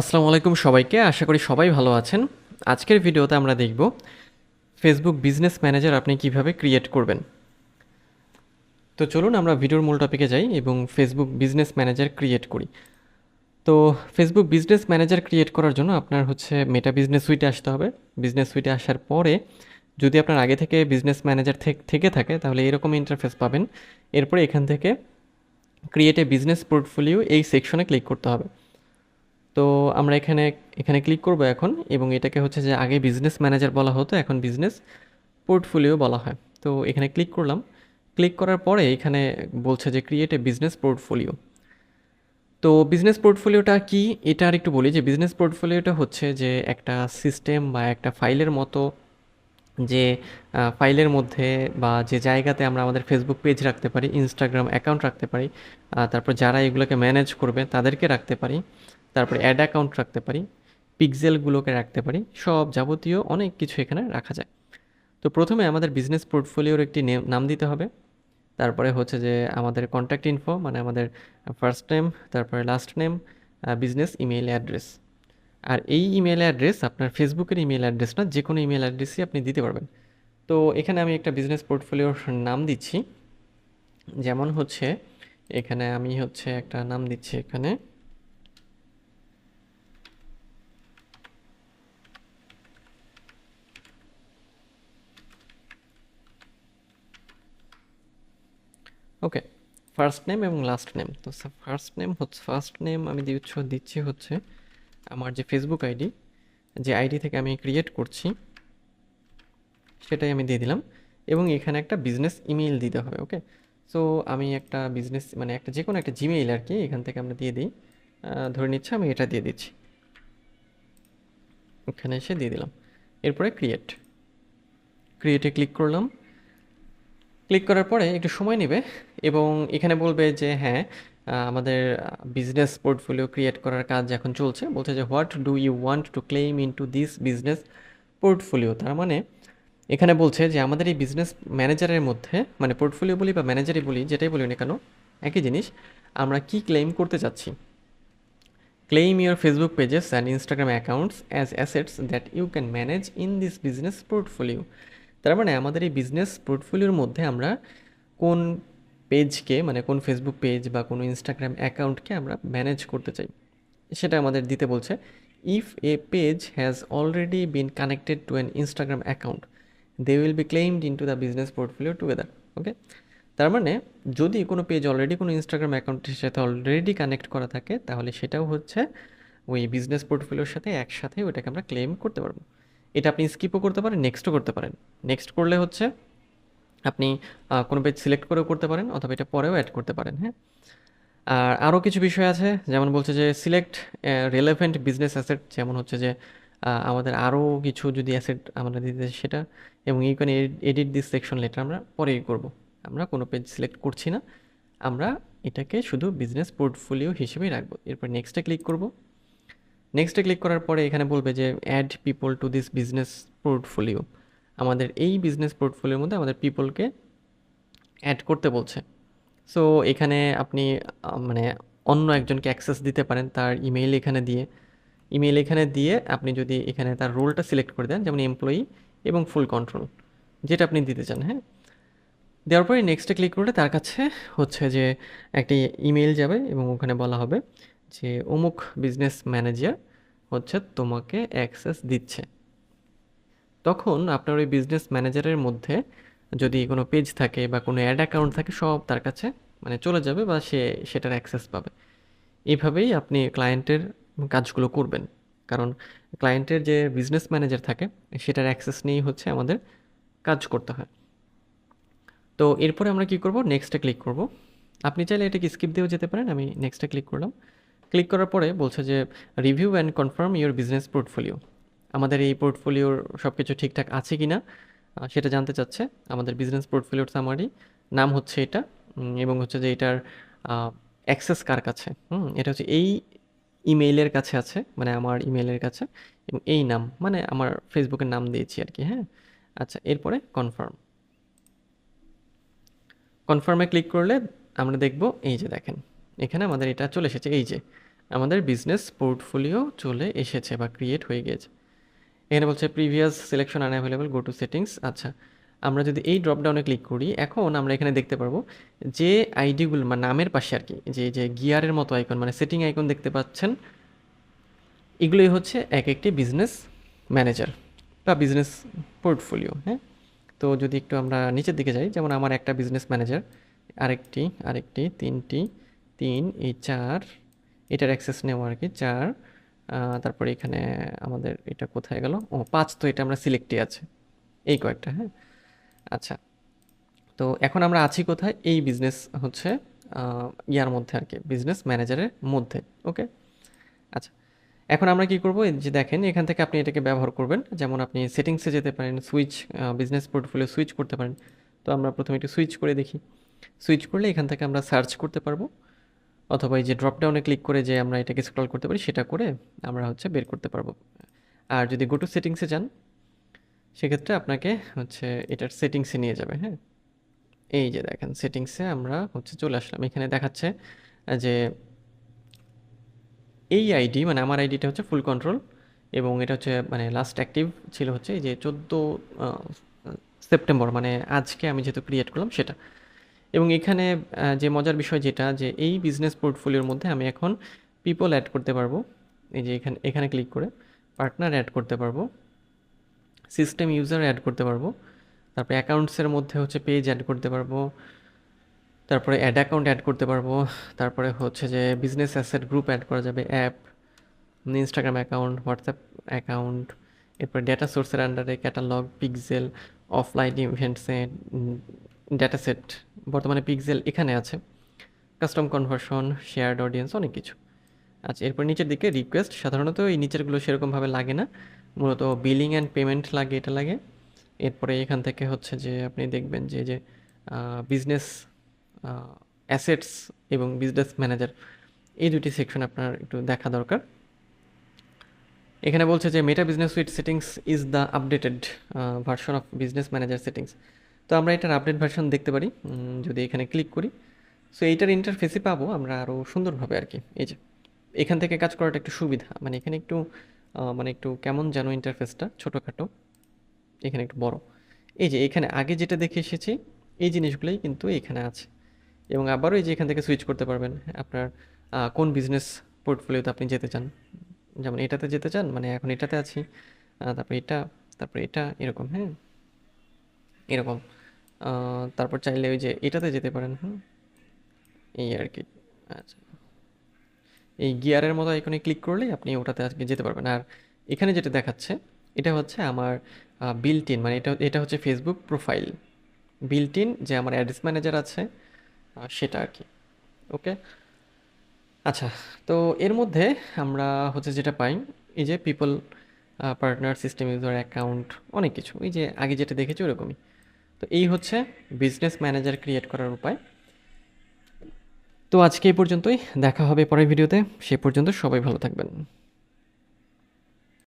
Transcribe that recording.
আসসালামু আলাইকুম সবাইকে, আশা করি সবাই ভালো আছেন। আজকের ভিডিওতে আমরা দেখব ফেসবুক বিজনেস ম্যানেজার আপনি কীভাবে ক্রিয়েট করবেন। তো চলুন আমরা ভিডিওর মূল টপিকে যাই এবং ফেসবুক বিজনেস ম্যানেজার ক্রিয়েট করি। তো ফেসবুক বিজনেস ম্যানেজার ক্রিয়েট করার জন্য আপনার হচ্ছে মেটা বিজনেস সুইটে আসতে হবে। বিজনেস সুইটে আসার পরে যদি আপনার আগে থেকে বিজনেস ম্যানেজার থেকে থাকে, তাহলে এরকম ইন্টারফেস পাবেন। এরপরে এখান থেকে ক্রিয়েট এ বিজনেস পোর্টফোলিও এই সেকশনে ক্লিক করতে হবে। তো আমরা এখানে এখানে ক্লিক করব এখন এবং এটাকে হচ্ছে যে আগে বিজনেস ম্যানেজার বলা হতো, এখন বিজনেস পোর্টফোলিও বলা হয়। তো এখানে ক্লিক করলাম। ক্লিক করার পরে এখানে বলছে যে ক্রিয়েট এ বিজনেস পোর্টফোলিও তো বিজনেস পোর্টফোলিওটা কি? এটা আর একটু বলি যে বিজনেস পোর্টফোলিওটা হচ্ছে যে একটা সিস্টেম বা একটা ফাইলের মতো যে ফাইলের মধ্যে বা যে জায়গাতে আমরা আমাদের ফেসবুক পেজ রাখতে পারি ইনস্টাগ্রাম অ্যাকাউন্ট রাখতে পারি তারপর যারা এগুলোকে ম্যানেজ করবে তাদেরকে রাখতে পারি। তারপরে অ্যাড অ্যাকাউন্ট রাখতে পারি পিক্সেলগুলোকে রাখতে পারি, সব যাবতীয় অনেক কিছু এখানে রাখা যায়। তো প্রথমে আমাদের বিজনেস পোর্টফোলিওর একটি নাম দিতে হবে। তারপরে হচ্ছে যে আমাদের কন্ট্যাক্ট ইনফো মানে আমাদের ফার্স্ট নেম তারপরে last name business email address আর এই ইমেল অ্যাড্রেস আপনার ফেসবুকের ইমেল অ্যাড্রেস না যে কোনো ইমেল অ্যাড্রেসই আপনি দিতে পারবেন। তো এখানে আমি একটা বিজনেস পোর্টফোলিওর নাম দিচ্ছি। যেমন হচ্ছে, এখানে আমি হচ্ছে একটা নাম দিচ্ছি এখানে। ওকে ফার্স্ট নেম এবং লাস্ট নেম তো ফার্স্ট নেম হচ্ছে ফার্স্ট নেম আমি দিচ্ছ দিচ্ছি হচ্ছে আমার যে ফেসবুক আইডি যে আইডি থেকে আমি ক্রিয়েট করছি, সেটাই আমি দিয়ে দিলাম। এবং এখানে একটা বিজনেস ইমেইল দিতে হবে ওকে সো আমি একটা বিজনেস মানে একটা যে কোনো একটা জিমেইল আর কি, এখান থেকে আমরা দিয়ে দিই। ধরে নিচ্ছে আমি এটা দিয়ে দিচ্ছি। এখানে এসে দিয়ে দিলাম। এরপরে ক্রিয়েট ক্রিয়েটে ক্লিক করলাম। ক্লিক করার পরে একটু সময় নেবে এবং এখানে বলবে যে হ্যাঁ আমাদের বিজনেস পোর্টফোলিও ক্রিয়েট করার কাজ এখন চলছে। বলছে যে what do you want to claim into this business portfolio তার মানে এখানে বলছে যে, আমাদের এই বিজনেস ম্যানেজারের মধ্যে মানে পোর্টফোলিও বলি বা ম্যানেজারই বলি, যেটাই বলি না কেন, একই জিনিস, আমরা কি ক্লেম করতে চাচ্ছি? Claim your Facebook pages and Instagram accounts as assets that you can manage in this business portfolio তার মানে আমাদের এই বিজনেস পোর্টফোলিওর মধ্যে আমরা কোন পেজকে মানে কোন ফেসবুক পেজ বা কোনো ইনস্টাগ্রাম অ্যাকাউন্টকে আমরা ম্যানেজ করতে চাই? সেটা আমাদের দিতে বলছে if a page has already been connected to an Instagram account they will be claimed into the business portfolio together okay তার মানে যদি কোনো পেজ অলরেডি কোনো ইনস্টাগ্রাম অ্যাকাউন্টের সাথে অলরেডি কানেক্ট করা থাকে, তাহলে সেটাও হচ্ছে ওই বিজনেস পোর্টফোলিওর সাথে একসাথে ওইটাকে আমরা ক্লেম করতে পারব। এটা আপনি স্কিপও করতে পারেন নেক্সটও করতে পারেন। নেক্সট করলে হচ্ছে আপনি কোনো পেজ সিলেক্ট করেও করতে পারেন অথবা এটা পরেও অ্যাড করতে পারেন হ্যাঁ? আর আরও কিছু বিষয় আছে, যেমন বলছে যে সিলেক্ট রেলেভেন্ট বিজনেস অ্যাসেট যেমন হচ্ছে যে আমাদের আরও কিছু যদি অ্যাসেট আমরা দিতে সেটা, এবং you can edit this section later আমরা পরেই করব। আমরা কোনো পেজ সিলেক্ট করছি না, আমরা এটাকে শুধু বিজনেস পোর্টফোলিও হিসেবেই রাখব। এরপর নেক্সটে ক্লিক করব। নেক্সটে ক্লিক করার পরে এখানে বলবে যে add people to this business portfolio আমাদের এই বিজনেস পোর্টফোলিওর মধ্যে আমাদের পিপলকে অ্যাড করতে বলছে। সো এখানে আপনি মানে অন্য একজনকে অ্যাক্সেস দিতে পারেন তার ইমেইল এখানে দিয়ে। ইমেইল এখানে দিয়ে আপনি যদি এখানে তার রোলটা সিলেক্ট করে দেন, যেমন এমপ্লয়ি এবং ফুল কন্ট্রোল যেটা আপনি দিতে চান হ্যাঁ? দেওয়ার পরে নেক্সটে ক্লিক করলে তার কাছে হচ্ছে যে, একটি ইমেইল যাবে এবং ওখানে বলা হবে যে অমুক বিজনেস ম্যানেজার হচ্ছে তোমাকে অ্যাক্সেস দিচ্ছে। তখন আপনার ওই বিজনেস ম্যানেজারের মধ্যে যদি কোনো পেজ থাকে বা কোনো অ্যাড অ্যাকাউন্ট থাকে, সব তার কাছে মানে চলে যাবে বা সে সেটার অ্যাক্সেস পাবে। এইভাবেই আপনি ক্লায়েন্টের কাজগুলো করবেন। কারণ ক্লায়েন্টের যে বিজনেস ম্যানেজার থাকে, সেটার অ্যাক্সেস নিয়েই হচ্ছে আমাদের কাজ করতে হয়। তো এরপরে আমরা কি করব? নেক্সটে ক্লিক করব। আপনি চাইলে এটাকে স্কিপ দিয়েও যেতে পারেন। আমি নেক্সটে ক্লিক করলাম। ক্লিক করার পরে বলছে যে review and confirm your business portfolio আমাদের এই পোর্টফোলিওর সব কিছু ঠিকঠাক আছে কি না সেটা জানতে চাচ্ছে আমাদের বিজনেস পোর্টফোলিওর সামারি নাম হচ্ছে এটা এবং হচ্ছে যে এটার অ্যাক্সেস কার কাছে? হুম, এটা হচ্ছে এই ইমেইলের কাছে আছে মানে আমার ইমেইলের কাছে, এবং এই নাম মানে আমার ফেসবুকের নাম দিয়েছি আর কি হ্যাঁ। আচ্ছা এরপরে কনফার্ম কনফার্মে ক্লিক করলে আমরা দেখব, এই যে দেখেন, এখানে আমাদের এটা চলে এসেছে, এই যে। আমাদের বিজনেস পোর্টফোলিও চলে এসেছে বা ক্রিয়েট হয়ে গিয়েছে। এখানে বলছে previous selection unavailable go to settings আচ্ছা আমরা যদি এই ড্রপডাউনে ক্লিক করি, এখন আমরা এখানে দেখতে পারব যে আইডিগুলো মানে নামের পাশে আর কি, যে যে গিয়ারের মতো আইকন মানে সেটিং আইকন দেখতে পাচ্ছেন, এগুলোই হচ্ছে এক একটি বিজনেস ম্যানেজার বা বিজনেস পোর্টফোলিও হ্যাঁ? তো যদি একটু আমরা নিচের দিকে যাই, যেমন আমার একটা বিজনেস ম্যানেজার আরেকটি আরেকটি, তিনটি, তিন, এই চার এটার অ্যাক্সেস নেওয়া আর কি চার তারপরে এখানে আমাদের এটা কোথায় গেল? ও, পাঁচ তো এটা আমরা সিলেক্টে আছে, এই কয়েকটা হ্যাঁ? আচ্ছা তো এখন আমরা আছি কোথায়? এই বিজনেস হচ্ছে ইয়ার মধ্যে আর কি বিজনেস ম্যানেজারের মধ্যে ওকে আচ্ছা এখন আমরা কি করব? যে দেখেন, এখান থেকে আপনি এটাকে ব্যবহার করবেন, যেমন আপনি সেটিংসে যেতে পারেন সুইচ বিজনেস পোর্টফোলিও সুইচ করতে পারেন, তো আমরা প্রথমে একটু সুইচ করে দেখি সুইচ করলে এখান থেকে আমরা সার্চ করতে পারব অথবা এই যে ড্রপডাউনে ক্লিক করে যে আমরা এটাকে স্ক্রল করতে পারি, সেটা করে আমরা হচ্ছে বের করতে পারব। আর যদি গো টু সেটিংসে যান, সেক্ষেত্রে আপনাকে হচ্ছে এটার সেটিংসে নিয়ে যাবে হ্যাঁ? এই যে দেখেন সেটিংসে আমরা হচ্ছে চলে আসলাম। এখানে দেখাচ্ছে যে এই আইডি মানে আমার আইডিটা হচ্ছে ফুল কন্ট্রোল এবং এটা হচ্ছে মানে লাস্ট অ্যাক্টিভ ছিল হচ্ছে এই যে চোদ্দ সেপ্টেম্বর মানে আজকে আমি যেহেতু ক্রিয়েট করলাম সেটা। এবং এখানে যে মজার বিষয় যেটা, যে এই বিজনেস পোর্টফোলিওর মধ্যে আমি এখন পিপল অ্যাড করতে পারব। এই যে এখানে এখানে ক্লিক করে পার্টনার অ্যাড করতে পারব। সিস্টেম ইউজার অ্যাড করতে পারব। তারপরে অ্যাকাউন্টসের মধ্যে হচ্ছে পেজ অ্যাড করতে পারব। তারপরে অ্যাড অ্যাকাউন্ট অ্যাড করতে পারব। তারপরে হচ্ছে যে বিজনেস অ্যাসেট গ্রুপ অ্যাড করা যাবে app Instagram account WhatsApp account এরপর ডেটা সোর্সের আন্ডারে ক্যাটালগ পিক্সেল অফলাইন ইভেন্টসে ডেটা সেট বর্তমানে পিক্সেল এখানে আছে। কাস্টম কনভার্সন শেয়ার্ড অডিয়েন্স অনেক কিছু। আচ্ছা এরপর নিচের দিকে রিকোয়েস্ট সাধারণত এই নিচেরগুলো সেরকমভাবে লাগে না। মূলত বিলিং অ্যান্ড পেমেন্ট লাগে, এটা লাগে। এরপরে এখান থেকে হচ্ছে যে আপনি দেখবেন যে যে বিজনেস অ্যাসেটস এবং বিজনেস ম্যানেজার এই দুটি সেকশন আপনার একটু দেখা দরকার। এখানে বলছে যে Meta business suite settings is the updated version of business manager settings তো আমরা এটার আপডেট ভার্সন দেখতে পারি যদি এখানে ক্লিক করি। সো এইটার ইন্টারফেসে পাবো আমরা আরও সুন্দরভাবে আর কি। এই যে, এখান থেকে কাজ করাটা একটু সুবিধা। মানে এখানে একটু মানে একটু কেমন যেন ইন্টারফেসটা ছোটোখাটো, এখানে একটু বড়। এই যে, এখানে আগে যেটা দেখে এসেছি, এই জিনিসগুলোই কিন্তু এখানে আছে। এবং আবারও এই যে, এখান থেকে সুইচ করতে পারবেন আপনার কোন বিজনেস পোর্টফোলিওতে আপনি যেতে চান। যেমন এটাতে যেতে চান মানে এখন এটাতে আছি তারপর এটা তারপর এটা, এরকম হ্যাঁ। এরকম। তারপর চাইলে ওই যে এটাতে যেতে পারেন, হুম? এই আর কি। আচ্ছা। এই গিয়ারের মতো এখানে ক্লিক করলেই আপনি ওটাতে আজকে যেতে পারবেন। আর এখানে যেটা দেখাচ্ছে, এটা হচ্ছে আমার বিল্ট ইন মানে এটা এটা হচ্ছে ফেসবুক প্রোফাইল বিল্ট ইন যে আমার অ্যাড্রেস ম্যানেজার আছে সেটা আর কি। ওকে? আচ্ছা তো এর মধ্যে আমরা হচ্ছে যেটা পাই, এই যে people partner system user account অনেক কিছু। এই যে আগে যেটা দেখেছি ওরকমই। তো এই হচ্ছে বিজনেস ম্যানেজার ক্রিয়েট করার উপায়। তো আজকে এই পর্যন্তই, দেখা হবে পরের ভিডিওতে সে পর্যন্ত সবাই ভালো থাকবেন।